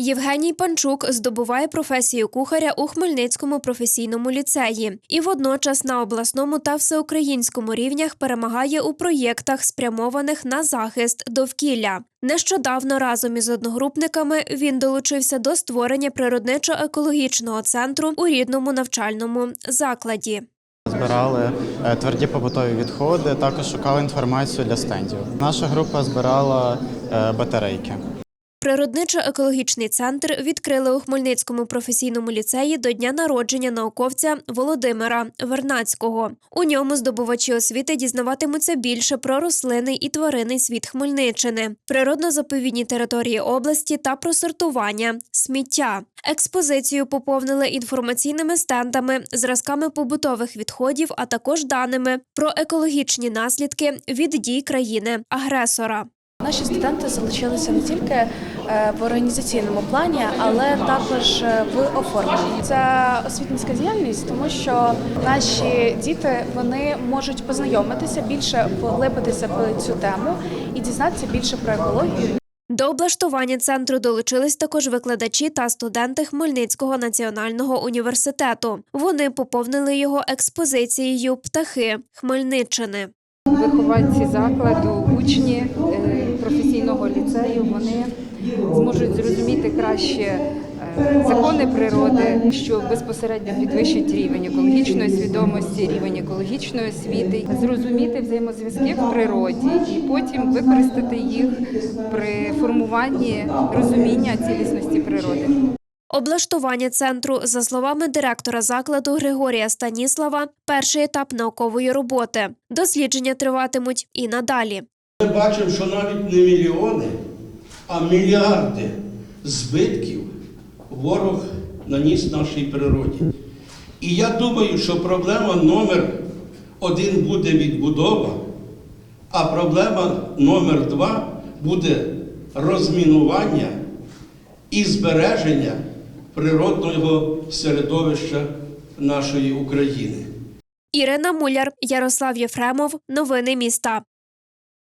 Євгеній Панчук здобуває професію кухаря у Хмельницькому професійному ліцеї і водночас на обласному та всеукраїнському рівнях перемагає у проєктах, спрямованих на захист довкілля. Нещодавно разом із одногрупниками він долучився до створення природничо-екологічного центру у рідному навчальному закладі. Збирали е, тверді побутові відходи, також шукали інформацію для стендів. Наша група збирала е, батарейки. Природничо-екологічний центр відкрили у Хмельницькому професійному ліцеї до дня народження науковця Володимира Вернацького. У ньому здобувачі освіти дізнаватимуться більше про рослинний і тваринний світ Хмельниччини, природно-заповідні території області та про сортування сміття. Експозицію поповнили інформаційними стендами, зразками побутових відходів, а також даними про екологічні наслідки від дій країни-агресора. Наші студенти залучилися не тільки в організаційному плані, але також е, в оформленні. Це освітницька діяльність, тому що наші діти вони можуть познайомитися більше, поглибитися в цю тему і дізнатися більше про екологію. До облаштування центру долучились також викладачі та студенти Хмельницького національного університету. Вони поповнили його експозицією Птахи Хмельниччини. вихованці закладу, учні зможуть зрозуміти краще е, закони природи, що безпосередньо підвищить рівень екологічної свідомості, рівень екологічної освіти, зрозуміти взаємозв'язки в природі і потім використати їх при формуванні розуміння цілісності природи. Облаштування центру, за словами директора закладу Григорія Станіслава, перший етап наукової роботи. Дослідження триватимуть і надалі. Ми бачимо, що навіть не мільйони, а мільярди збитків ворог наніс нашій природі. І я думаю, що проблема номер один буде відбудова, а проблема номер два буде розмінування і збереження природного середовища нашої України. Ірина Муляр, Ярослав Єфремов. Новини міста.